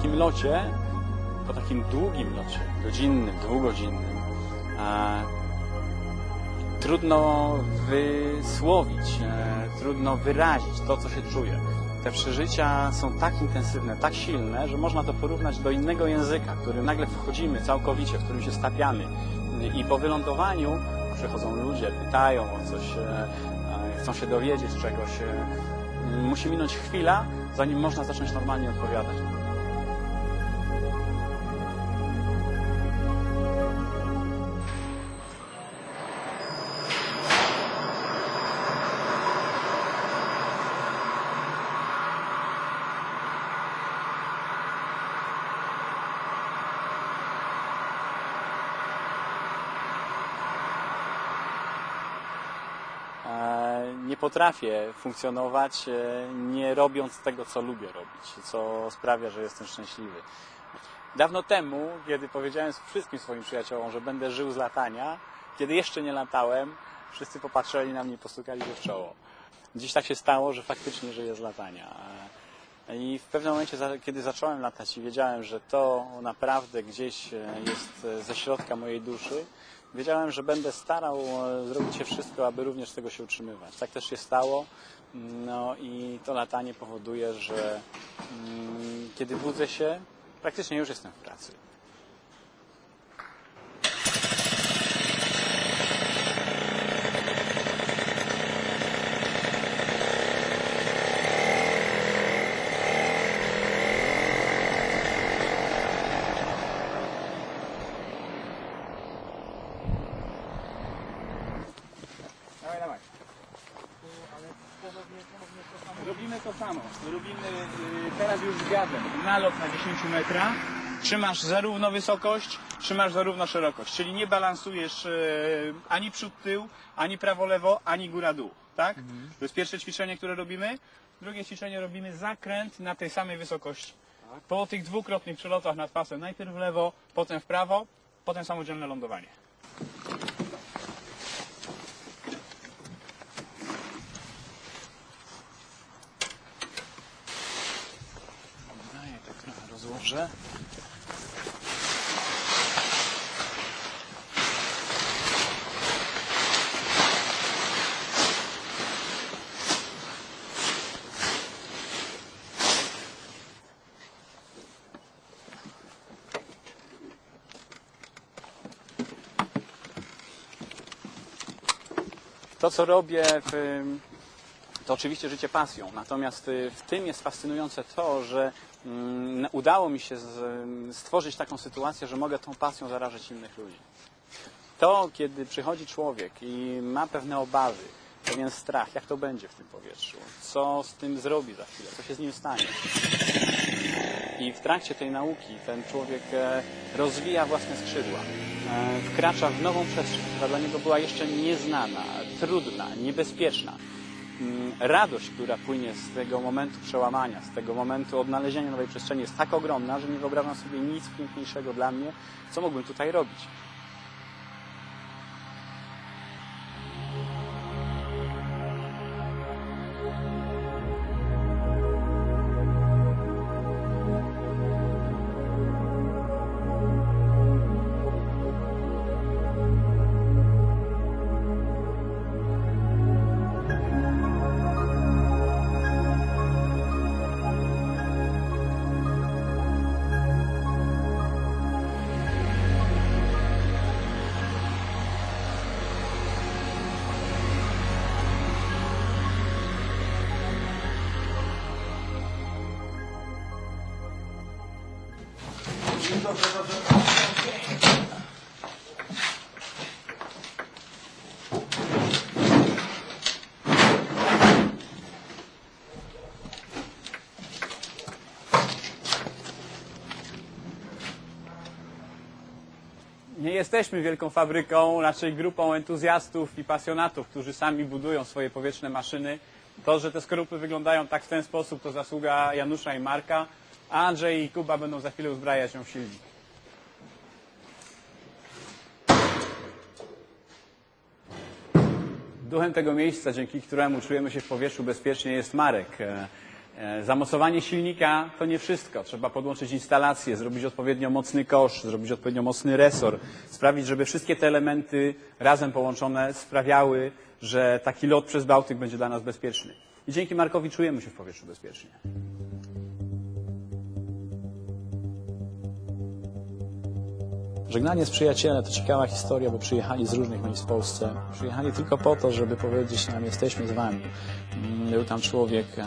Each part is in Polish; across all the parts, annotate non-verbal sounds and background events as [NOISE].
takim locie, po takim długim locie, godzinnym, dwugodzinnym, e, trudno wysłowić, e, trudno wyrazić to, co się czuje. Te przeżycia są tak intensywne, tak silne, że można to porównać do innego języka, w którym nagle wchodzimy całkowicie, w którym się stapiamy. I po wylądowaniu przychodzą ludzie, pytają o coś, e, e, chcą się dowiedzieć czegoś. e, Musi minąć chwila, zanim można zacząć normalnie odpowiadać. Potrafię funkcjonować e, nie robiąc tego, co lubię robić, co sprawia, że jestem szczęśliwy. Dawno temu, kiedy powiedziałem wszystkim swoim przyjaciołom, że będę żył z latania, kiedy jeszcze nie latałem, wszyscy popatrzyli na mnie i postukali się w czoło. Dziś tak się stało, że faktycznie żyję z latania. E, I w pewnym momencie, kiedy zacząłem latać i wiedziałem, że to naprawdę gdzieś e, jest ze środka mojej duszy, wiedziałem, że będę starał e, zrobić się wszystko, aby również z tego się utrzymywać. Tak też się stało. No i to latanie powoduje, że mm, kiedy budzę się, praktycznie już jestem w pracy. Dawaj, dawaj. Robimy to samo. Robimy y, teraz już z wiadem nalot na 10 metra. Trzymasz zarówno wysokość, trzymasz zarówno szerokość. Czyli nie balansujesz y, ani przód, tył, ani prawo, lewo, ani góra, dół. Tak? To jest pierwsze ćwiczenie, które robimy. Drugie ćwiczenie robimy zakręt na tej samej wysokości. Po tych dwukrotnych przelotach nad pasem, najpierw w lewo, potem w prawo, potem samodzielne lądowanie. Rozłożę. To, co robię w, to oczywiście życie pasją. Natomiast y, w tym jest fascynujące to, że mm, udało mi się z, stworzyć taką sytuację, że mogę tą pasją zarażać innych ludzi. To, kiedy przychodzi człowiek i ma pewne obawy, pewien strach, jak to będzie w tym powietrzu, co z tym zrobi za chwilę, co się z nim stanie. I w trakcie tej nauki ten człowiek e, rozwija własne skrzydła, e, wkracza w nową przestrzeń, która dla niego była jeszcze nieznana, trudna, niebezpieczna. Mm, Radość, która płynie z tego momentu przełamania, z tego momentu odnalezienia nowej przestrzeni jest tak ogromna, że nie wyobrażam sobie nic piękniejszego dla mnie, co mógłbym tutaj robić. Nie jesteśmy wielką fabryką, raczej grupą entuzjastów i pasjonatów, którzy sami budują swoje powietrzne maszyny. To, że te skorupy wyglądają tak w ten sposób, to zasługa Janusza i Marka, Andrzej i Kuba będą za chwilę uzbrajać ją w silnik. Duchem tego miejsca, dzięki któremu czujemy się w powietrzu bezpiecznie, jest Marek. E, E, Zamocowanie silnika to nie wszystko. Trzeba podłączyć instalację, zrobić odpowiednio mocny kosz, zrobić odpowiednio mocny resor, sprawić, żeby wszystkie te elementy razem połączone sprawiały, że taki lot przez Bałtyk będzie dla nas bezpieczny. I dzięki Markowi czujemy się w powietrzu bezpiecznie. Żegnanie z przyjacielem to ciekawa historia, bo przyjechali z różnych miejsc w Polsce. Przyjechali tylko po to, żeby powiedzieć nam, jesteśmy z wami. Mm, Był tam człowiek, e,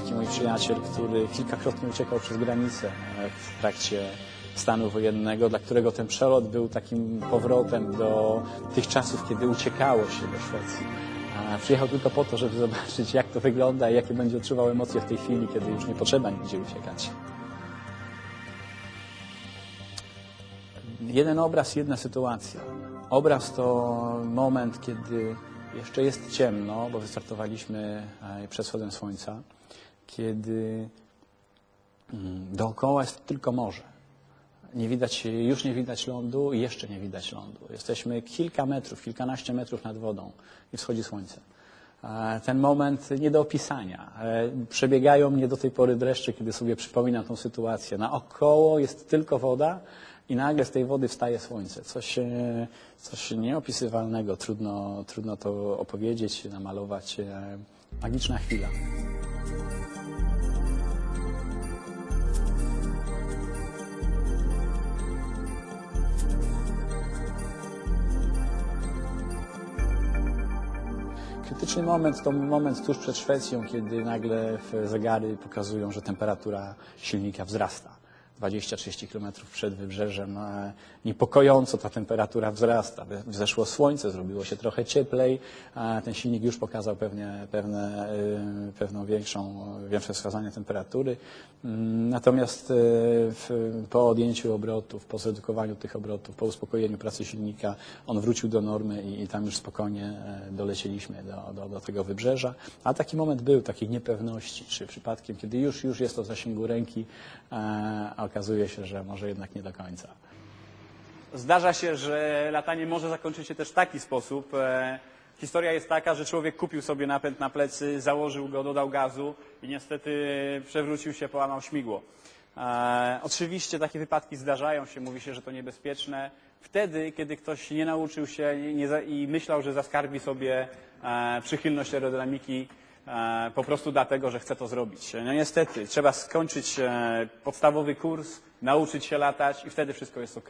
taki mój przyjaciel, który kilkakrotnie uciekał przez granicę e, w trakcie stanu wojennego, dla którego ten przelot był takim powrotem do tych czasów, kiedy uciekało się do Szwecji. Przyjechał tylko po to, żeby [LAUGHS] zobaczyć, jak to wygląda i jakie będzie odczuwał emocje w tej chwili, kiedy już nie potrzeba nigdzie uciekać. Jeden obraz, jedna sytuacja. Obraz to moment, kiedy jeszcze jest ciemno, bo wystartowaliśmy e, przed wschodem słońca, kiedy mm, dookoła jest tylko morze. Nie widać, już nie widać lądu i jeszcze nie widać lądu. Jesteśmy kilka metrów, kilkanaście metrów nad wodą i wschodzi słońce. Ten moment nie do opisania. Przebiegają mnie do tej pory dreszcze, kiedy sobie przypominam tą sytuację. Naokoło jest tylko woda i nagle z tej wody wstaje słońce. Coś, e, coś nieopisywalnego. Trudno, trudno to opowiedzieć, namalować. E, Magiczna chwila. Krytyczny moment to moment tuż przed Szwecją, kiedy nagle zegary pokazują, że temperatura silnika wzrasta. 20-30 km przed wybrzeżem. e, Niepokojąco ta temperatura wzrasta. Wzeszło słońce, zrobiło się trochę cieplej. Ten silnik już pokazał pewnie, pewne, e, pewną większą, większe wskazanie temperatury. Mm, Natomiast e, w, po odjęciu obrotów, po zredukowaniu tych obrotów, po uspokojeniu pracy silnika, on wrócił do normy i, i tam już spokojnie e, dolecieliśmy do, do, do tego wybrzeża. A taki moment był, takiej niepewności, czy przypadkiem, kiedy już, już jest to w zasięgu ręki, okazuje się, że może jednak nie do końca. Zdarza się, że latanie może zakończyć się też w taki sposób. E, historia jest taka, że człowiek kupił sobie napęd na plecy, założył go, dodał gazu i niestety przewrócił się, połamał śmigło. E, oczywiście takie wypadki zdarzają się, mówi się, że to niebezpieczne. Wtedy, kiedy ktoś nie nauczył się nie, nie i myślał, że zaskarbi sobie e, przychylność aerodynamiki, po prostu dlatego, że chce to zrobić. No niestety, trzeba skończyć e, podstawowy kurs, nauczyć się latać i wtedy wszystko jest ok.